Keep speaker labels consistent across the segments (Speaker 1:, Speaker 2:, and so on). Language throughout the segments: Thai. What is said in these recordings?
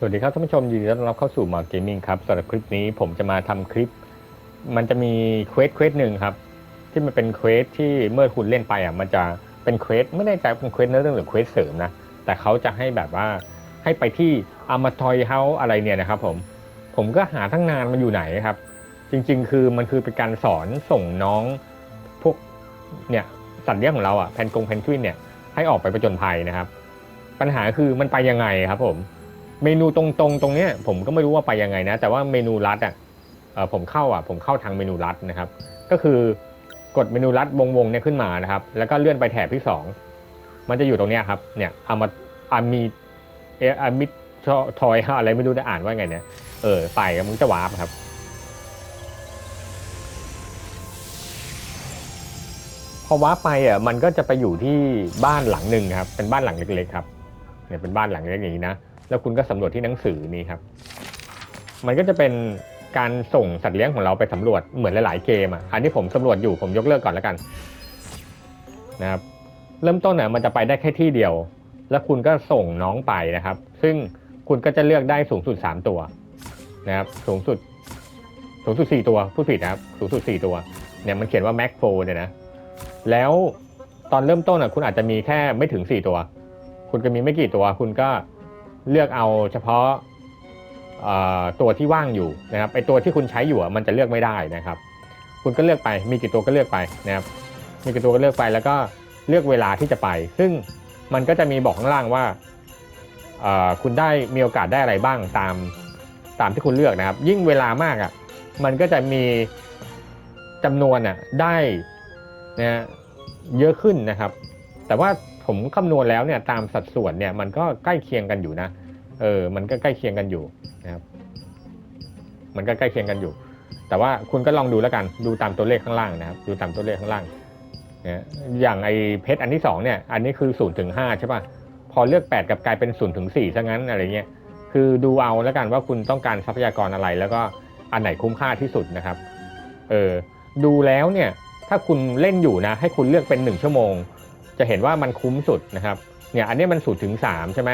Speaker 1: สวัสดีครับท่านผู้ชมยินดีต้อนรับเข้าสู่มาเกมมิ่งครับสำหรับคลิปนี้ผมจะมาทำคลิป มันจะมีเควสเควสหนึ่งครับ ที่มันเป็นเควสที่เมื่อคุณเล่นไปอะมันจะเป็นเควสไม่แน่ใจเป็นเควสเนื้อเรื่องหรือเควสเสริมนะแต่เขาจะให้แบบว่าให้ไปที่อามาทอยเฮาอะไรเนี่ยนะครับผมผมก็หาทั้งนานมันอยู่ไหนครับ จริง ๆ คือมันคือเป็นการสอนส่งน้องพวกเนี่ยสัตว์เลี้ยงของเราอะแพนกงแพนกวินเนี่ยให้ออกไปประจนภัยนะครับ ปัญหาคือมันไปยังไงครับผม เมนูตรงๆตรงเนี้ยผมก็ไม่รู้ว่าไปยังไงนะ แต่ว่าเมนูลัดอะผมเข้าอะผมเข้าทางเมนูลัดนะครับ ก็คือกดเมนูลัดวงๆเนี่ยขึ้นมานะครับ แล้วก็เลื่อนไปแถบที่สองมันจะอยู่ตรงเนี้ยครับเนี่ยอามาอามีเออามิทอยอะไรไม่รู้จะอ่านว่าไงเนี่ยเออไปมึงจะวาร์ปครับพอวาร์ปไปอะมันก็จะไปอยู่ที่บ้านหลังหนึ่งครับ เป็นบ้านหลังเล็กๆครับเนี่ยเป็นบ้านหลังเล็กอย่างนี้นะ แล้วคุณก็สำรวจที่หนังสือนี้ครับ มันก็จะเป็นการส่งสัตว์เลี้ยงของเราไปสำรวจเหมือนหลายๆเกมอะอันนี้ผมสำรวจอยู่ผมยกเลิกก่อนแล้วกันนะครับเริ่มต้นเนี่ยมันจะไปได้แค่ที่เดียว แล้วคุณก็ส่งน้องไปนะครับ ซึ่งคุณก็จะเลือกได้สูงสุด 3 ตัวนะครับสูงสุดสูงสุด 4 ตัวผู้ผิดนะครับสูงสุด 4 ตัวเนี่ยมันเขียนว่า Mac 4เนี่ยนะแล้วตอนเริ่มต้นอะคุณอาจจะมีแค่ไม่ถึง 4 ตัว คุณก็มีไม่กี่ตัว คุณก็ เลือกเอาเฉพาะตัวที่ว่างอยู่นะครับไอตัวที่คุณใช้อยู่มันจะเลือกไม่ได้นะครับ คุณก็เลือกไปมีกี่ตัวก็เลือกไปนะครับมีกี่ตัวก็เลือกไปแล้วก็เลือกเวลาที่จะไป ซึ่งมันก็จะมีบอกข้างล่างว่าคุณได้มีโอกาสได้อะไรบ้างตามตามที่คุณเลือกนะครับ ยิ่งเวลามากอะมันก็จะมีจำนวนอะได้นะเยอะขึ้นนะครับ แต่ว่า ผมคำนวณแล้วเนี่ยตามสัดส่วนเนี่ยมันก็ใกล้เคียงกันอยู่นะเออมันก็ใกล้เคียงกันอยู่นะครับมันก็ใกล้เคียงกันอยู่ แต่ว่าคุณก็ลองดูแล้วกันดูตามตัวเลขข้างล่างนะครับดูตามตัวเลขข้างล่างนะอย่างไอเพชรอันที่สองเนี่ยอันนี้คือ0ูนย์ถึงห้าใช่ป่ะพอเลือก 8 กับกลายเป็น0ูนย์ถึงสี่ซะงั้นอะไรเงี้ยคือดูเอาแล้วกันว่าคุณต้องการทรัพยากรอะไร แล้วก็อันไหนคุ้มค่าที่สุดนะครับเออดูแล้วเนี่ยถ้าคุณเล่นอยู่นะให้คุณเลือกเป็น 1 ชั่วโมง จะเห็นว่ามันคุ้มสุดนะครับเนี่ยอันนี้มัน0ูนย์ถึงสามใช่ไหม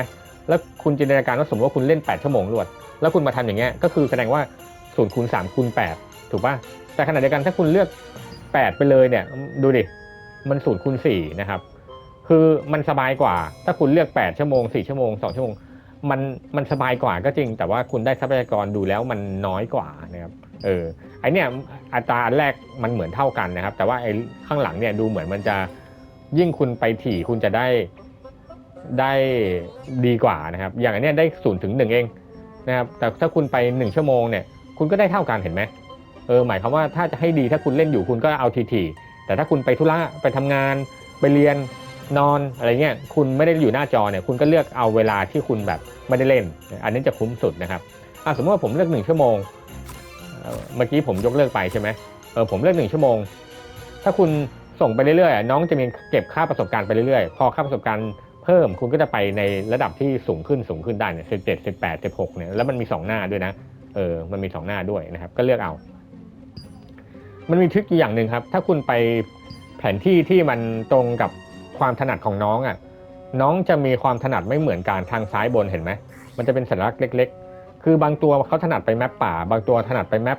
Speaker 1: แล้วคุณจินตนาการว่าสมมติว่าคุณเล่น 8 ชั่วโมงรวด แล้วคุณมาทำอย่างเงี้ยก็คือแสดงว่า0คูณ3คูณ8ถูกป่ะแต่ขณะเดียวกันถ้าคุณเลือก 8 ไปเลยเนี่ยดูดิมัน0คูณ4นะครับคือมันสบายกว่า ถ้าคุณเลือก 8 ชั่วโมง 4 ชั่วโมง 2 ชั่วโมงมันมันสบายกว่าก็จริง แต่ว่าคุณได้ทรัพยากรดูแล้วมันน้อยกว่านะครับเออไอเนี่ยอัตราอันแรกมันเหมือนเท่ากันนะครับ แต่ว่าไอข้างหลังเนี่ยดูเหมือนมันจะ ยิ่งคุณไปถี่คุณจะได้ได้ดีกว่านะครับ อย่างอันนี้ได้ศูนย์ถึงหนึ่งเองนะครับ แต่ถ้าคุณไปหนึ่งชั่วโมงเนี่ย คุณก็ได้เท่ากันเห็นไหมเออหมายความว่าถ้าจะให้ดีถ้าคุณเล่นอยู่คุณก็เอาทีทีๆแต่ถ้าคุณไปธุระไปทำงานไปเรียนนอนอะไรเงี้ยคุณไม่ได้อยู่หน้าจอเนี่ยคุณก็เลือกเอาเวลาที่คุณแบบไม่ได้เล่น อันนี้จะคุ้มสุดนะครับอะสมมติว่าผมเลือกหนึ่งชั่วโมงเอ่อเมื่อกี้ผมยกเลิกไปใช่ไหมเออผมเลือกหนึ่งชั่วโมง ถ้าคุณ ส่งไปเรื่อยๆน้องจะมีเก็บค่าประสบการณ์ไปเรื่อยๆ พอค่าประสบการณ์เพิ่มคุณก็จะไปในระดับที่สูงขึ้นสูงขึ้นได้เนี่ยสิบเจ็ดสิบแปดสิบหกเนี่ยแล้วมันมีสองหน้าด้วยนะเออมันมีสองหน้าด้วยนะครับ ก็เลือกเอา มันมีทริคอีอย่างหนึ่งครับ ถ้าคุณไปแผนที่ที่มันตรงกับความถนัดของน้องอะน้องจะมีความถนัดไม่เหมือนกันทางซ้ายบนเห็นไหมมันจะเป็นสัญลักษณ์เล็ก ๆ คือบางตัวเขาถนัดไปแมปป่า บางตัวถนัดไปแมป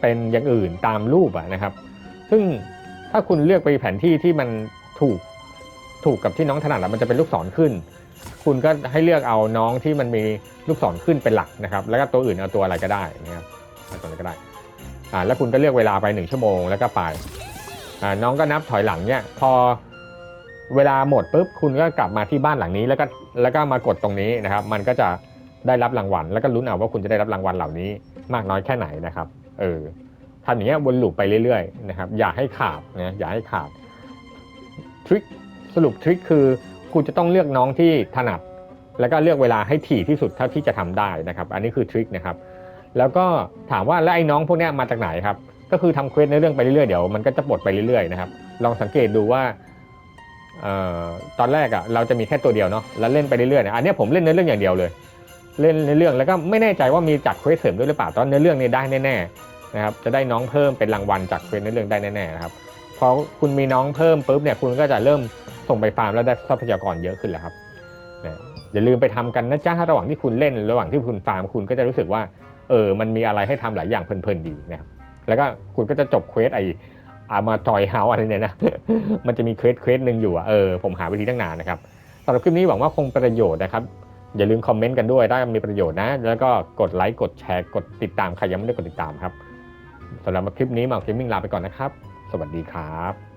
Speaker 1: เป็นอย่างอื่นตามรูปอะนะครับ ซึ่ง ถ้าคุณเลือกไปแผนที่ที่มันถูกถูกกับที่น้องถนัดอะมันจะเป็นลูกศรขึ้น คุณก็ให้เลือกเอาน้องที่มันมีลูกศรขึ้นเป็นหลักนะครับ แล้วก็ตัวอื่นเอาตัวอะไรก็ได้นะครับเอาตัวอะไรก็ได้อ่าแล้วคุณก็เลือกเวลาไปหนึ่งชั่วโมงแล้วก็ไปอ่าน้องก็นับถอยหลังเนี่ยพอเวลาหมดปุ๊บคุณก็กลับมาที่บ้านหลังนี้แล้วก็แล้วก็มากดตรงนี้นะครับ มันก็จะได้รับรางวัล แล้วก็ลุ้นเอาว่าคุณจะได้รับรางวัลเหล่านี้มากน้อยแค่ไหนนะครับ เออ ทำอย่างเงี้ยวนลูปไปเรื่อยๆนะครับอย่าให้ขาดนะอย่าให้ขาดทริคสรุปทริคคือคุณจะต้องเลือกน้องที่ถนัด แล้วก็เลือกเวลาให้ถี่ที่สุดเท่าที่จะทำได้นะครับ อันนี้คือทริคนะครับแล้วก็ถามว่าแล้วไอ้น้องพวกนี้มาจากไหนครับก็คือทำเควสในเรื่องไปเรื่อยๆเดี๋ยวมันก็จะปลดไปเรื่อยๆนะครับลองสังเกตดูว่าออตอนแรกอะ่ะเราจะมีแค่ตัวเดียวเนาะแล้วเล่นไปเรื่อยๆอันนี้ผมเล่นในเรื่องอย่างเดียวเลย เล่นในเรื่องแล้วก็ไม่แน่ใจว่ามีจัดเควสเสริมด้วยหรือเปล่าตอนเนื้อเรื่องนี้ได้แน่ๆ นะครับจะได้น้องเพิ่มเป็นรางวัลจากเควสในเรื่องได้แน่ๆนะครับพอคุณมีน้องเพิ่มปุ๊บเนี่ยคุณก็จะเริ่มส่งไปฟาร์มแล้วได้ทรัพยากรเยอะขึ้นแหละครับนะอย่าลืมไปทำกันนะจ๊ะระหว่างที่คุณเล่นระหว่างที่คุณฟาร์มคุณก็จะรู้สึกว่าเออมันมีอะไรให้ทำหลายอย่างเพลินๆดีนะครับแล้วก็คุณก็จะจบเควสไออามาจอยเฮาอะไรเนี่ยนะ มันจะมีเควสเควสหนึ่งอยู่อะเออผมหาวิธีตั้งนานนะครับสำหรับคลิปนี้หวังว่าคงประโยชน์นะครับ อย่าลืมคอมเมนต์กันด้วยถ้ามีประโยชน์นะ แล้วก็กดไลค์กดแชร์กดติดตามใครยังไม่ได้กดติดตามครับ สำหรับคลิปนี้มาเกมมิ่งลาไปก่อนนะครับ สวัสดีครับ